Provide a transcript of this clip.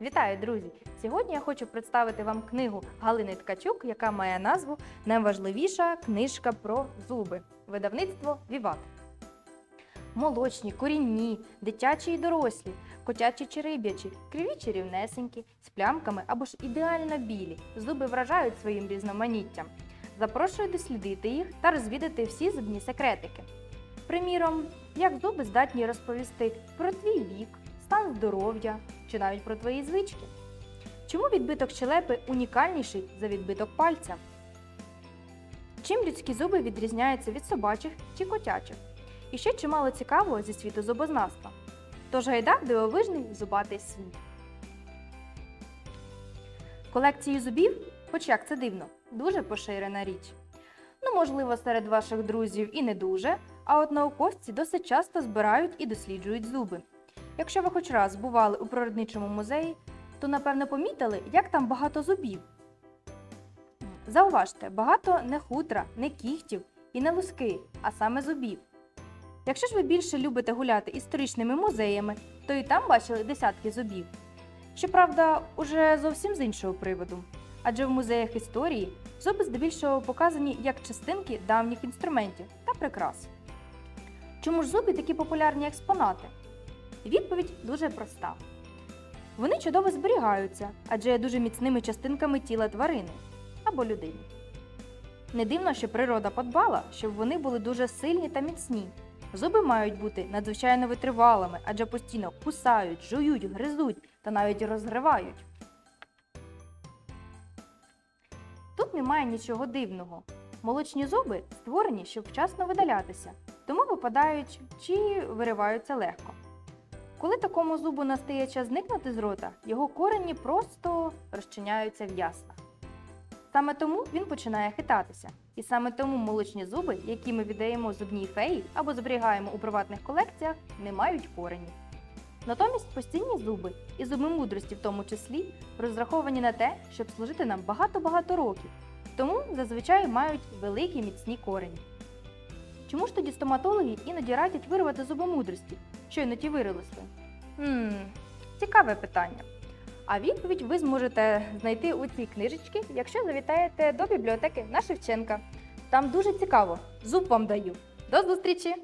Вітаю, друзі! Сьогодні я хочу представити вам книгу Галини Ткачук, яка має назву Найважливіша книжка про зуби. Видавництво Віват. Молочні, корінні, дитячі і дорослі, котячі чи риб'ячі, криві чи рівнесенькі, з плямками або ж ідеально білі. Зуби вражають своїм різноманіттям. Запрошую дослідити їх та розвідати всі зубні секретики. Приміром, як зуби здатні розповісти про твій вік, стан здоров'я чи навіть про твої звички. Чому відбиток щелепи унікальніший за відбиток пальця? Чим людські зуби відрізняються від собачих чи котячих? І ще чимало цікавого зі світу зубознавства. Тож гайда дивовижний зубатий світ. Колекції зубів, хоч як це дивно, дуже поширена річ. Ну, можливо, серед ваших друзів і не дуже, а от науковці досить часто збирають і досліджують зуби. Якщо ви хоч раз бували у природничому музеї, то напевно помітили, як там багато зубів. Зауважте, багато не хутра, не кігтів і не луски, а саме зубів. Якщо ж ви більше любите гуляти історичними музеями, то і там бачили десятки зубів. Щоправда, уже зовсім з іншого приводу. Адже в музеях історії зуби здебільшого показані як частинки давніх інструментів та прикрас. Чому ж зуби такі популярні експонати? Відповідь дуже проста. Вони чудово зберігаються, адже є дуже міцними частинками тіла тварини або людини. Не дивно, що природа подбала, щоб вони були дуже сильні та міцні. Зуби мають бути надзвичайно витривалими, адже постійно кусають, жують, гризуть та навіть розгривають. Тут немає нічого дивного. Молочні зуби створені, щоб вчасно видалятися, тому випадають чи вириваються легко. Коли такому зубу настає час зникнути з рота, його корені просто розчиняються в яснах. Саме тому він починає хитатися. І саме тому молочні зуби, які ми віддаємо зубній феї або зберігаємо у приватних колекціях, не мають коренів. Натомість постійні зуби, і зуби мудрості в тому числі, розраховані на те, щоб служити нам багато-багато років, тому зазвичай мають великі міцні корені. Чому ж тоді стоматологи іноді радять вирвати зуби мудрості, щойно ті виросли? Хм, цікаве питання. А відповідь ви зможете знайти у цій книжечці, якщо завітаєте до бібліотеки на Шевченка. Там дуже цікаво. Зуб вам даю. До зустрічі!